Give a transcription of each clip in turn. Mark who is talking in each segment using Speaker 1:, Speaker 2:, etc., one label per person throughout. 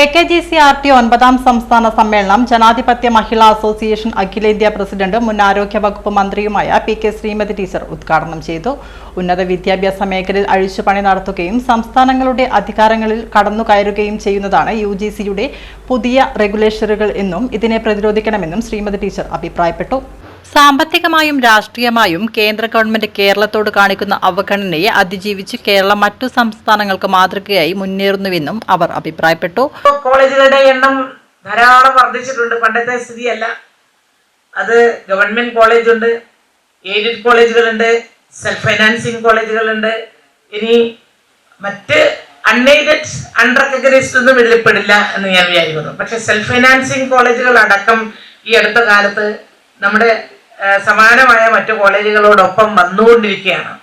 Speaker 1: A K G C R T ഒൻപതാം സംസ്ഥാന സമ്മേളനം ജനാധിപത്യ മഹിളാ അസോസിയേഷൻ അഖിലേന്ത്യാ പ്രസിഡന്റ് മുൻ ആരോഗ്യ വകുപ്പ് മന്ത്രിയുമായ പി കെ ശ്രീമതി ടീച്ചർ ഉദ്ഘാടനം ചെയ്തു. ഉന്നത വിദ്യാഭ്യാസ മേഖലയിൽ അഴിച്ചുപണി നടത്തുകയും സംസ്ഥാനങ്ങളുടെ അധികാരങ്ങളിൽ കടന്നുകയറുകയും ചെയ്യുന്നതാണ് യു ജി സിയുടെ പുതിയ റെഗുലേഷനുകൾ എന്നും ഇതിനെ പ്രതിരോധിക്കണമെന്നും ശ്രീമതി ടീച്ചർ അഭിപ്രായപ്പെട്ടു. സാമ്പത്തികമായും രാഷ്ട്രീയമായും കേന്ദ്ര ഗവൺമെന്റ് കേരളത്തോട് കാണിക്കുന്ന അവഗണനയെ അതിജീവിച്ച് കേരളം മറ്റു സംസ്ഥാനങ്ങൾക്ക് മാതൃകയായി മുന്നേറുന്നുവെന്നും അവർ അഭിപ്രായപ്പെട്ടു.
Speaker 2: കോളേജുകളുടെ എണ്ണം ധാരാളം വർദ്ധിച്ചിട്ടുണ്ട്. പണ്ടത്തെ സ്ഥിതിയല്ല. അത് ഗവൺമെന്റ് കോളേജ് ഉണ്ട് എയ്ഡഡ് കോളേജുകളുണ്ട് സെൽഫ് ഫൈനാൻസിങ് കോളേജുകളുണ്ട്. ഇനി മറ്റ് അൺഎയ്ഡഡ് അൺറെക്കഗ്നൈസ്ഡ് ഒന്നും വെളിപ്പെടില്ല പെടില്ല എന്ന് ഞാൻ വിചാരിക്കുന്നു. പക്ഷെ സെൽഫ് ഫൈനാൻസിങ് കോളേജുകൾ അടക്കം ഈ അടുത്ത കാലത്ത് നമ്മുടെ സമാനമായ മറ്റു കോളേജുകളോടൊപ്പം വന്നുകൊണ്ടിരിക്കുകയാണ്.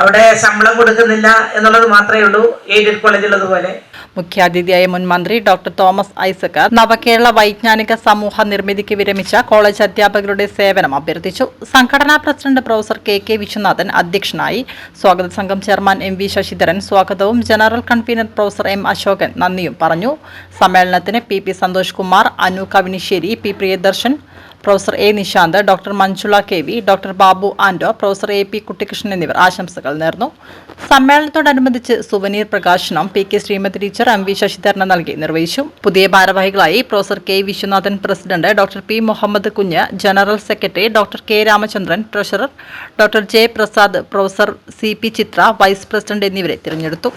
Speaker 2: അവിടെ ശമ്പളം കൊടുക്കുന്നില്ല എന്നുള്ളത് മാത്രമേ ഉള്ളൂ. എയ്ഡഡ് കോളേജുള്ളതുപോലെ
Speaker 1: മുഖ്യാതിഥിയായ മുൻ മന്ത്രി ഡോക്ടർ തോമസ് ഐസക് നവകേരള വൈജ്ഞാനിക സമൂഹ നിർമ്മിതിക്ക് വിരമിച്ച കോളേജ് അധ്യാപകരുടെ സേവനം അഭ്യർത്ഥിച്ചു. സംഘടനാ president professor K K Vishwanathan അധ്യക്ഷനായി. സ്വാഗത സംഘം ചെയർമാൻ എം വി ശശിധരൻ സ്വാഗതവും general convener professor M Asokan നന്ദിയും പറഞ്ഞു. സമ്മേളനത്തിന് P P Santhosh Kumar Anu Kavinissery P Priyadarshan professor A Nishanth doctor Manjula K V doctor Babu Anto professor A P Kuttikrishnan എന്നിവർ ആശംസകൾ നേർന്നു. സമ്മേളനത്തോടനുബന്ധിച്ച് സുവനീർ പ്രകാശനം P K Sreemathi teacher M V ശശിധരന് നൽകി നിർവഹിച്ചു. പുതിയ ഭാരവാഹികളായി professor K Vishwanathan president doctor P Muhammad Kunju general secretary doctor K Ramachandran treasurer doctor J Prasad professor C P Chithra vice president എന്നിവരെ തിരഞ്ഞെടുത്തു.